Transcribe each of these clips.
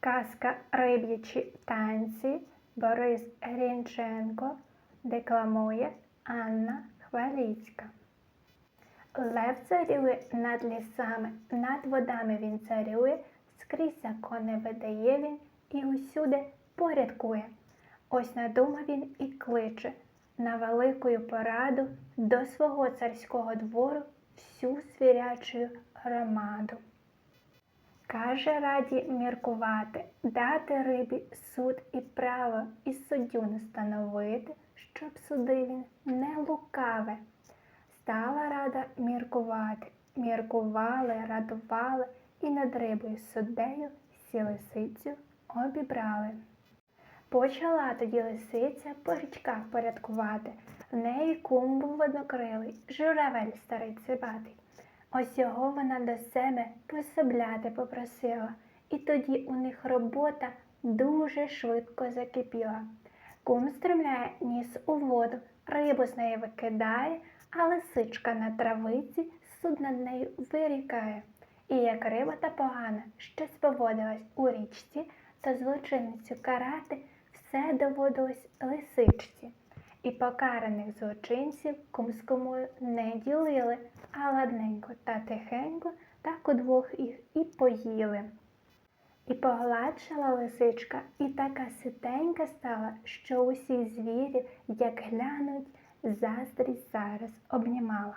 Казка Риб'ячі танці Борис Грінченко декламує Анна Хваліцька. Лев царює над лісами, над водами він царює, скрізь закони видає він і усюди порядкує. Ось надумав він і кличе на великою пораду до свого царського двору всю свірячу громаду. Каже раді міркувати, дати рибі суд і право, і суддю настановити, щоб судив він не лукаве. Стала рада міркувати, міркували, радували, і над рибою суддею сі лисицю обібрали. Почала тоді лисиця по річках порядкувати, в неї кум був однокрилий, журавель старий цибатий. Ось його вона до себе пособляти попросила, і тоді у них робота дуже швидко закипіла. Кум стремляє ніс у воду, рибу з неї викидає, а лисичка на травиці суд над нею вирікає. І як риба та погана щось поводилась у річці, то злочинницю карати все доводилось лисичці. І покараних злочинців кум з кумою не ділили, а ладненько та тихенько так удвох їх і поїли. І погладшала лисичка, і така ситенька стала, що усі звірі, як глянуть, заздрість зараз обнімала.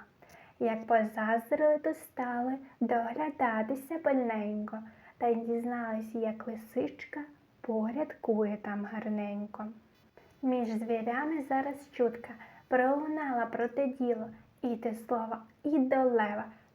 Як позаздрили, то стали доглядатися пильненько, та й дізналися, як лисичка порядкує там гарненько. Між звірями зараз чутка пролунала проте діло, і те слово, і до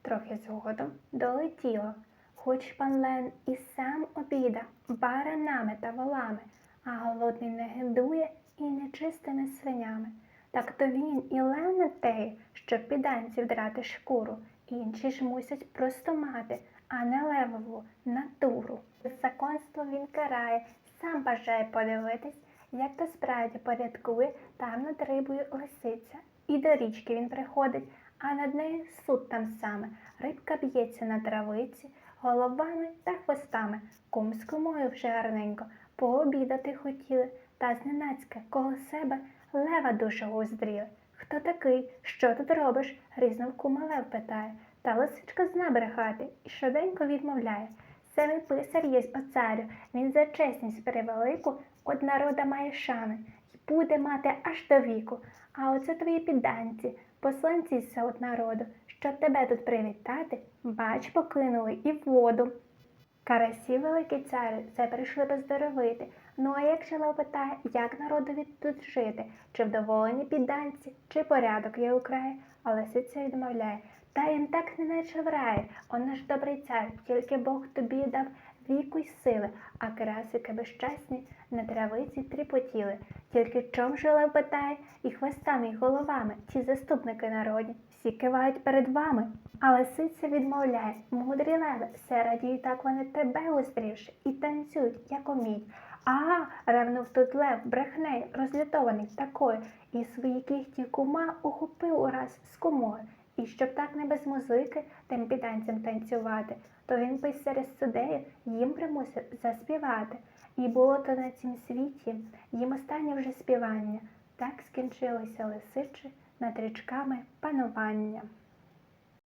трохи згодом долетіло. Хоч пан Лен і сам обіда баранами та волами, а голодний не гидує і нечистими свинями. Так то він і лев те, щоб піданців драти шкуру, інші ж мусять просто мати, а не левову натуру. Законство він карає, сам бажає подивитись, як то справді порядкує там над рибою лисиця. І до річки він приходить, а над нею суд там саме. Рибка б'ється на травиці, головами та хвостами. Кум з кумою вже гарненько пообідати хотіли, та зненацька коло себе лева душого уздріли. Хто такий? Що тут робиш? грізнув кума лев питає. Та лисичка зна брехати і швиденько відмовляє. Мій писар єсть о царю, він за чесність перевелику од народа має шани й буде мати аж до віку. А оце твої підданці, посланці з от народу, щоб тебе тут привітати, бач, покинули і воду. Карасі, великий царю, це прийшли поздоровити. Ну а як лев питає, як народові тут жити, чи вдоволені підданці, чи порядок є у краї, а лисиця відмовляє. Та їм так неначе в раї, он наш добрий цар, тільки Бог тобі дав віку й сили, а красики безчасні на травиці тріпотіли. Тільки чом лев питає, і хвостами, і головами, ті заступники народні, всі кивають перед вами. А лисиця відмовляє, мудрі леви, все радіють так вони тебе уздрівши, і танцюють, як уміють. Ага, ревнув тут лев, брехнею, розлютований такою, і свої кіхті кума ухопив ураз з кумою. І щоб так не без музики тим піданцям танцювати, то він писаря серед судею їм примусив заспівати. І було то на цім світі їм останнє вже співання. Так скінчилося лисичі над річками панування.